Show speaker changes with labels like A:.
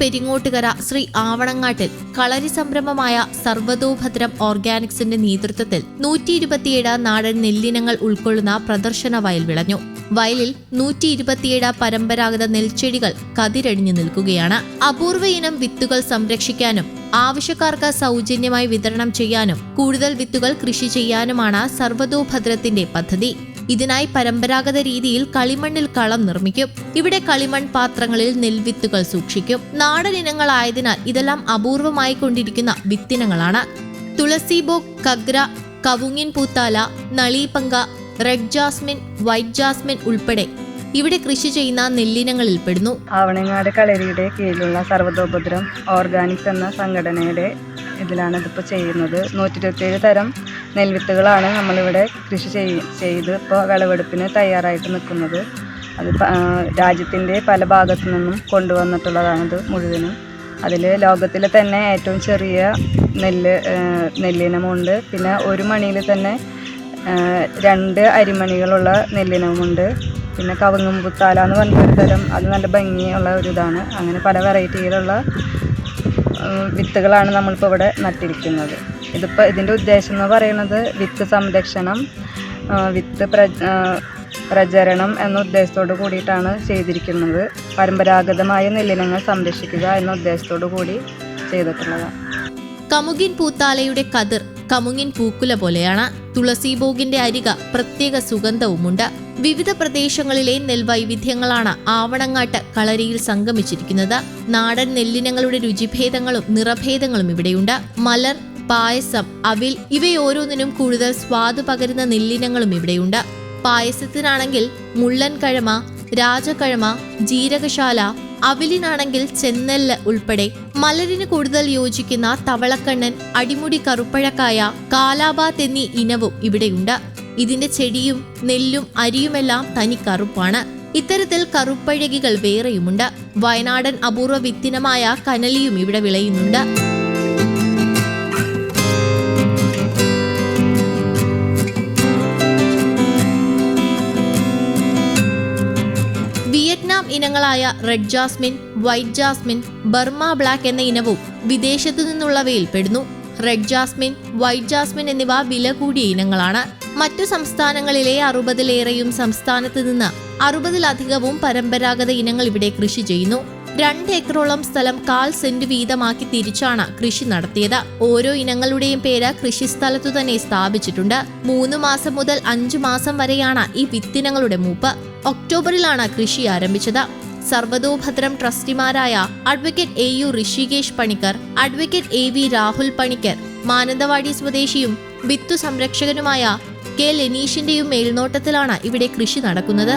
A: പെരിങ്ങോട്ടുകര ശ്രീ ആവണങ്ങാട്ടിൽ കളരി സംരംഭമായ സർവതോഭദ്രം ഓർഗാനിക്സിന്റെ നേതൃത്വത്തിൽ നൂറ്റി ഇരുപത്തിയേഴ് നാടൻ നെല്ലിനങ്ങൾ ഉൾക്കൊള്ളുന്ന പ്രദർശന വയൽ വിളഞ്ഞു. വയലിൽ നൂറ്റി ഇരുപത്തിയേഴ് പരമ്പരാഗത നെൽച്ചെടികൾ കതിരടിഞ്ഞു നിൽക്കുകയാണ്. അപൂർവ ഇനം വിത്തുകൾ സംരക്ഷിക്കാനും ആവശ്യക്കാർക്ക് സൗജന്യമായി വിതരണം ചെയ്യാനും കൂടുതൽ വിത്തുകൾ കൃഷി ചെയ്യാനുമാണ് സർവതോഭദ്രത്തിന്റെ പദ്ധതി. ഇതിനായി പരമ്പരാഗത രീതിയിൽ കളിമണ്ണിൽ കളം നിർമ്മിക്കും. ഇവിടെ കളിമൺ പാത്രങ്ങളിൽ നെൽവിത്തുകൾ സൂക്ഷിക്കും. നാടൻ ഇനങ്ങളായതിനാൽ ഇതെല്ലാം അപൂർവമായി കൊണ്ടിരിക്കുന്ന വിത്തിനങ്ങളാണ്. തുളസിബോ കഗ്ര കവുങ്ങിൻ പൂത്താല നളീപങ്ക റെഡ് ജാസ്മിൻ വൈറ്റ് ജാസ്മിൻ ഉൾപ്പെടെ ഇവിടെ കൃഷി ചെയ്യുന്ന നെല്ലിനങ്ങളിൽ പെടുന്നു.
B: ആവണങ്ങാട് കളരിയുടെ കീഴിലുള്ള സർവതോപദ്രം ഓർഗാനിക് എന്ന സംഘടനയുടെ ഇതിലാണ് ഇതിപ്പോൾ ചെയ്യുന്നത്. നൂറ്റി ഇരുപത്തിയേഴ് തരം നെൽവിത്തുകളാണ് നമ്മളിവിടെ കൃഷി ചെയ് ചെയ്ത് ഇപ്പോൾ വിളവെടുപ്പിന് തയ്യാറായിട്ട് നിൽക്കുന്നത്. അത് രാജ്യത്തിന്റെ പല ഭാഗത്തു നിന്നും കൊണ്ടുവന്നിട്ടുള്ളതാണിത് മുഴുവനും. അതിൽ ലോകത്തിലെ തന്നെ ഏറ്റവും ചെറിയ നെല്ല് നെല്ലിനമുണ്ട്. പിന്നെ ഒരു മണിയിൽ തന്നെ രണ്ട് അരിമണികളുള്ള നെല്ലിനമുണ്ട്. പിന്നെ കവുങ്ങും പുത്താല എന്ന് പറഞ്ഞൊരു തരം അത് നല്ല ഭംഗിയുള്ള ഒരു ഇതാണ്. അങ്ങനെ പല വെറൈറ്റിയിലുള്ള വിത്തുകളാണ് നമ്മളിപ്പോൾ ഇവിടെ നട്ടിരിക്കുന്നത്. ഇതിപ്പോൾ ഇതിന്റെ ഉദ്ദേശം എന്ന് പറയുന്നത് വിത്ത് സംരക്ഷണം വിത്ത് പ്ര പ്രചരണം എന്ന ഉദ്ദേശത്തോടു കൂടിയിട്ടാണ് ചെയ്തിരിക്കുന്നത്. പരമ്പരാഗതമായ നെല്ലിനങ്ങൾ സംരക്ഷിക്കുക എന്ന ഉദ്ദേശത്തോടു കൂടി ചെയ്തിട്ടുള്ളതാണ്.
A: കമുകിൻ പൂത്താലയുടെ കതിർ കമുങ്ങിൻ പൂക്കുല പോലെയാണ്. തുളസി ബോഗിന്റെ അരിക പ്രത്യേക സുഗന്ധവുമുണ്ട്. വിവിധ പ്രദേശങ്ങളിലെ നെൽവൈവിധ്യങ്ങളാണ് ആവണങ്ങാട്ട് കളരിയിൽ സംഗമിച്ചിരിക്കുന്നത്. നാടൻ നെല്ലിനങ്ങളുടെ രുചിഭേദങ്ങളും നിറഭേദങ്ങളും ഇവിടെയുണ്ട്. മലർ പായസം അവിൽ ഇവയോരോന്നിനും കൂടുതൽ സ്വാദ് പകരുന്ന നെല്ലിനങ്ങളും ഇവിടെയുണ്ട്. പായസത്തിനാണെങ്കിൽ മുള്ളൻ കഴമ രാജകഴമ ജീരകശാല അവിലിനാണെങ്കിൽ ചെന്നെല്ല് ഉൾപ്പെടെ. മലരിന് കൂടുതൽ യോജിക്കുന്ന തവളക്കണ്ണൻ അടിമുടി കറുപ്പഴക്കായ കാലാബാത്ത് എന്നീ ഇനവും ഇവിടെയുണ്ട്. ഇതിന്റെ ചെടിയും നെല്ലും അരിയുമെല്ലാം തനി കറുപ്പാണ്. ഇത്തരത്തിൽ കറുപ്പഴകികൾ വേറെയുമുണ്ട്. വയനാടൻ അപൂർവ വിത്തിനമായ കനലിയും ഇവിടെ വിളയുന്നുണ്ട്. Vietnam ഇനങ്ങളായ red jasmine white jasmine Burma black എന്ന ഇനവും വിദേശത്തു നിന്നുള്ളവയിൽ പെടുന്നു. റെഡ് ജാസ്മിൻ വൈറ്റ് ജാസ്മിൻ എന്നിവ വില കൂടിയ ഇനങ്ങളാണ്. മറ്റു സംസ്ഥാനങ്ങളിലെ അറുപതിലേറെയും സംസ്ഥാനത്ത് നിന്ന് അറുപതിലധികവും പരമ്പരാഗത ഇനങ്ങൾ ഇവിടെ കൃഷി ചെയ്യുന്നു. രണ്ട് ഏക്കറോളം സ്ഥലം കാൽ സെന്റ് വീതമാക്കി തിരിച്ചാണ് കൃഷി നടത്തിയത്. ഓരോ ഇനങ്ങളുടെയും പേര് കൃഷിസ്ഥലത്തു തന്നെ സ്ഥാപിച്ചിട്ടുണ്ട്. മൂന്ന് മാസം മുതൽ അഞ്ചു മാസം വരെയാണ് ഈ വിത്തിനങ്ങളുടെ മൂപ്പ്. ഒക്ടോബറിലാണ് കൃഷി ആരംഭിച്ചത്. Sarvatobhadram ട്രസ്റ്റിമാരായ advocate A U Rishikesh Panicker advocate A V Rahul Panicker Mananthavady സ്വദേശിയും വിത്തു സംരക്ഷകനുമായ കെ ലെനീഷിന്റെയും മേൽനോട്ടത്തിലാണ് ഇവിടെ കൃഷി നടക്കുന്നത്.